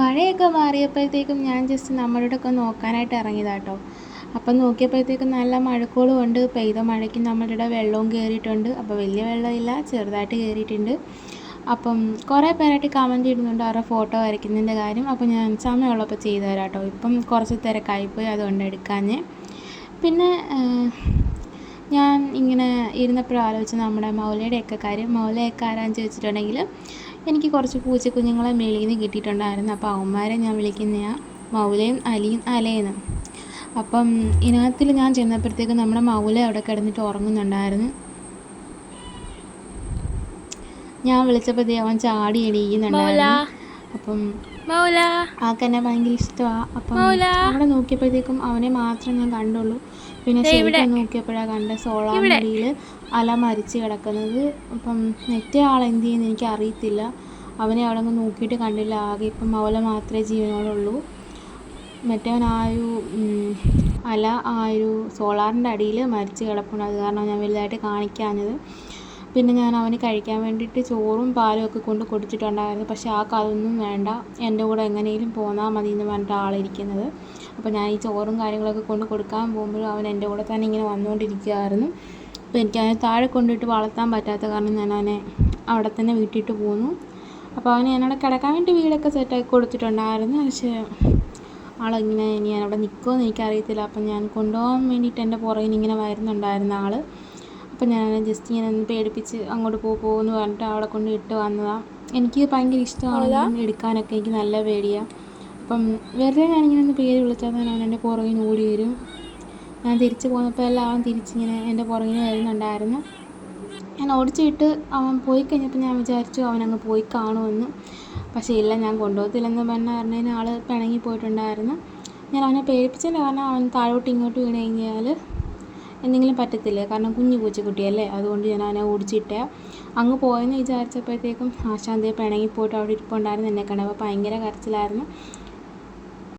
മഴയൊക്കെ മാറിയപ്പോഴത്തേക്കും ഞാൻ ജസ്റ്റ് നമ്മളുടെ ഒക്കെ നോക്കാനായിട്ട് ഇറങ്ങിയതാട്ടോ. അപ്പം നോക്കിയപ്പോഴത്തേക്കും നല്ല മഴക്കോളും ഉണ്ട് പെയ്ത മഴയ്ക്ക് നമ്മളുടെ വെള്ളവും കയറിയിട്ടുണ്ട് അപ്പോൾ വലിയ വെള്ളമില്ല ചെറുതായിട്ട് കയറിയിട്ടുണ്ട് അപ്പം കുറേ പേരായിട്ട് കമന്റ് ഇടുന്നുണ്ട് അവരുടെ ഫോട്ടോ വരയ്ക്കുന്നതിന്റെ കാര്യം. അപ്പോൾ ഞാൻ സമയമുള്ളപ്പോൾ ചെയ്തു തരാം കേട്ടോ ഇപ്പം കുറച്ച് തിരക്കായിപ്പോയി അതുകൊണ്ട് എടുക്കാഞ്ഞേ. പിന്നെ ഞാൻ ഇങ്ങനെ ഇരുന്നപ്പോഴും ആലോചിച്ച് നമ്മുടെ മൗലയുടെയൊക്കെ കാര്യം മൗലയൊക്കെ ആരാന്ന് ചോദിച്ചിട്ടുണ്ടെങ്കിൽ എനിക്ക് കുറച്ച് പൂച്ചക്കുഞ്ഞുങ്ങളെ മേളിൽ നിന്ന് കിട്ടിയിട്ടുണ്ടായിരുന്നു. അപ്പോൾ അവന്മാരെ ഞാൻ വിളിക്കുന്നതാണ് മൗലയും അലിയും അലയെന്നും. അപ്പം ഇതിനകത്തിൽ ഞാൻ ചെന്നപ്പോഴത്തേക്ക് നമ്മുടെ മൗല അവിടെ കിടന്നിട്ട് ഉറങ്ങുന്നുണ്ടായിരുന്നു. ഞാൻ വിളിച്ചപ്പോഴത്തേ അവൻ ചാടി എണീക്കുന്നുണ്ടായിരുന്നു. അപ്പം മൗല. ആൾക്ക് എന്നെ ഭയങ്കര ഇഷ്ടമാണ് അപ്പം. അവിടെ നോക്കിയപ്പോഴത്തേക്കും അവനെ മാത്രം ഞാൻ കണ്ടുള്ളൂ. പിന്നെ ശരിക്കും നോക്കിയപ്പോഴാണ് കണ്ട സോളാർ മുടിയിൽ അല മരിച്ച് കിടക്കുന്നത്. അപ്പം നെറ്റേ ആൾ എന്ത് ചെയ്യുന്നു എനിക്ക് അറിയത്തില്ല. അവനെ അവിടെ അങ്ങ് നോക്കിയിട്ട് കണ്ടില്ല. ആകെ ഇപ്പം മൗല മാത്രമേ ജീവനോടുള്ളൂ. മറ്റവൻ ആ ഒരു അല ആ ഒരു സോളാറിന്റെ അടിയിൽ മരിച്ച് കിടപ്പുണ്ട്. അത് കാരണം ഞാൻ വലുതായിട്ട് കാണിക്കാഞ്ഞത്. പിന്നെ ഞാൻ അവന് കഴിക്കാൻ വേണ്ടിയിട്ട് ചോറും പാലും ഒക്കെ കൊണ്ട് കൊടുത്തിട്ടുണ്ടായിരുന്നു. പക്ഷേ ആ അതൊന്നും വേണ്ട. എന്റെ കൂടെ എങ്ങനെയും പോന്നാൽ മതി എന്ന് പറഞ്ഞിട്ട് ആളിരിക്കുന്നത്. അപ്പോൾ ഞാൻ ഈ ചോറും കാര്യങ്ങളൊക്കെ കൊണ്ട് കൊടുക്കാൻ പോകുമ്പോഴും അവൻ എന്റെ കൂടെ തന്നെ ഇങ്ങനെ വന്നുകൊണ്ടിരിക്കുകയായിരുന്നു. അപ്പോൾ എനിക്ക് അവനെ താഴെ കൊണ്ടിട്ട് വളർത്താൻ പറ്റാത്ത കാരണം ഞാൻ അവനെ അവിടെ തന്നെ വീട്ടിട്ട് പോന്നു. അപ്പോൾ അവന് ഞാനവിടെ കിടക്കാൻ വേണ്ടി വീടൊക്കെ സെറ്റാക്കി കൊടുത്തിട്ടുണ്ടായിരുന്നു. പക്ഷേ ആളിങ്ങനെ ഞാൻ അവിടെ എന്ന് എനിക്കറിയത്തില്ല. അപ്പം ഞാൻ കൊണ്ടുപോകാൻ വേണ്ടിയിട്ട് എന്റെ പുറകിൽ ഇങ്ങനെ വരുന്നുണ്ടായിരുന്ന ആൾ അപ്പം ഞാൻ ജസ്റ്റ് ഇങ്ങനെ ഒന്ന് പേടിപ്പിച്ച് അങ്ങോട്ട് പോ പോകുമെന്ന് പറഞ്ഞിട്ട് അവിടെ കൊണ്ട് ഇട്ട് വന്നതാണ് എനിക്ക് ഭയങ്കര ഇഷ്ടമാണ് എടുക്കാനൊക്കെ എനിക്ക് നല്ല പേടിയാണ് അപ്പം വെറുതെ ഞാനിങ്ങനെ ഒന്ന് പേര് വിളിച്ചാൽ തന്നെ അവൻ എന്റെ പുറകിന് ഓടി വരും. ഞാൻ തിരിച്ച് പോന്നപ്പോൾ എല്ലാം അവൻ തിരിച്ചിങ്ങനെ എന്റെ പുറകിന് വരുന്നുണ്ടായിരുന്നു. ഞാൻ ഓടിച്ചിട്ട് അവൻ പോയി കഴിഞ്ഞപ്പോൾ ഞാൻ വിചാരിച്ചു അവൻ അങ്ങ് പോയി കാണുമെന്ന്. പക്ഷേ ഇല്ല ഞാൻ കൊണ്ടുപോകത്തില്ലെന്ന് പറഞ്ഞ പറഞ്ഞതിന് ആൾ പിണങ്ങി പോയിട്ടുണ്ടായിരുന്നു. ഞാൻ അവനെ പേടിപ്പിച്ചതിന്റെ കാരണം അവൻ താഴോട്ട് ഇങ്ങോട്ട് വീണ് കഴിഞ്ഞാൽ എന്തെങ്കിലും പറ്റത്തില്ലേ? കാരണം കുഞ്ഞു പൂച്ചക്കുട്ടിയല്ലേ? അതുകൊണ്ട് ഞാൻ അവനെ ഓടിച്ചിട്ടേ. അങ്ങ് പോയെന്ന് വിചാരിച്ചപ്പോഴത്തേക്കും ആശാന്തയെ പിണങ്ങി പോയിട്ട് അവിടെ ഇരിപ്പുണ്ടായിരുന്നു. എന്നെ കണ്ടപ്പോൾ ഭയങ്കര കരച്ചിലായിരുന്നു.